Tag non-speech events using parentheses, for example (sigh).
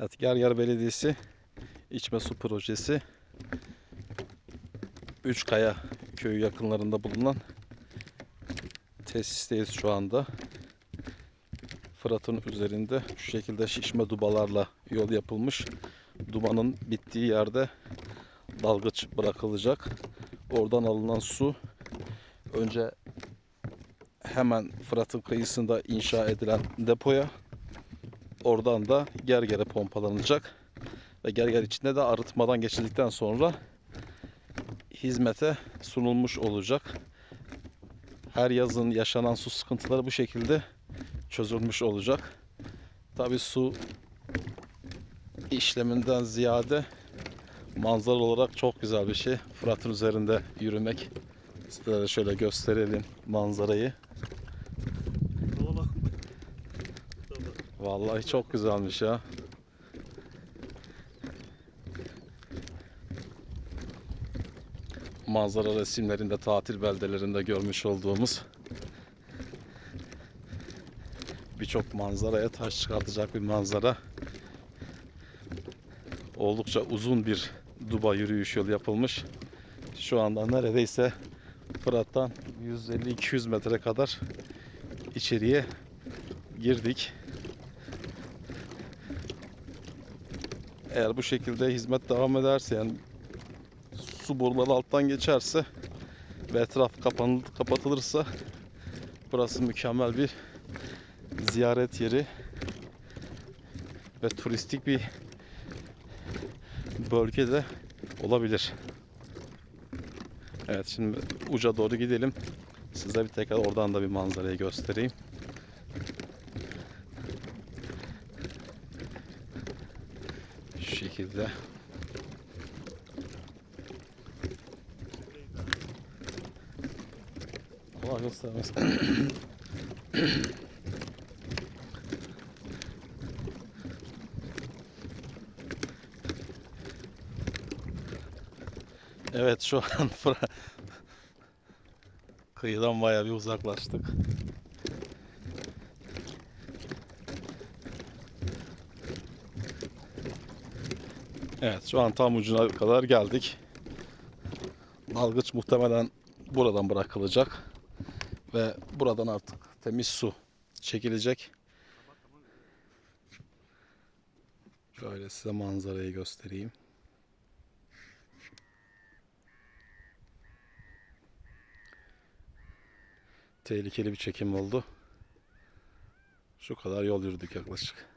Evet, Gerger Belediyesi içme su projesi Üçkaya köyü yakınlarında bulunan tesisteyiz şu anda. Fırat'ın üzerinde şu şekilde şişme dubalarla yol yapılmış. Dumanın bittiği yerde dalgıç bırakılacak. Oradan alınan su önce hemen Fırat'ın kıyısında inşa edilen depoya oradan da Gerger'e pompalanacak. Ve Gerger içinde de arıtmadan geçildikten sonra hizmete sunulmuş olacak. Her yazın yaşanan su sıkıntıları bu şekilde çözülmüş olacak. Tabi su işleminden ziyade manzara olarak çok güzel bir şey. Fırat'ın üzerinde yürümek. Sizlere şöyle gösterelim manzarayı. Vallahi çok güzelmiş ya. Manzara resimlerinde tatil beldelerinde görmüş olduğumuz birçok manzaraya taş çıkartacak bir manzara. Oldukça uzun bir Duba yürüyüş yolu yapılmış. Şu anda neredeyse Fırat'tan 150-200 metre kadar içeriye girdik. Eğer bu şekilde hizmet devam ederse yani su boruları alttan geçerse ve etraf kapanıl, kapatılırsa burası mükemmel bir ziyaret yeri ve turistik bir bölge de olabilir. Evet şimdi uca doğru gidelim. Size bir tekrar oradan da bir manzarayı göstereyim. Şu şekilde. Allah göstermesin. Evet şu an (laughs) kıyıdan bayağı bir uzaklaştık. Evet şu an tam ucuna kadar geldik. Dalgıç muhtemelen buradan bırakılacak. Ve buradan artık temiz su çekilecek. Şöyle size manzarayı göstereyim. Tehlikeli bir çekim oldu. Şu kadar yol yürüdük yaklaşık.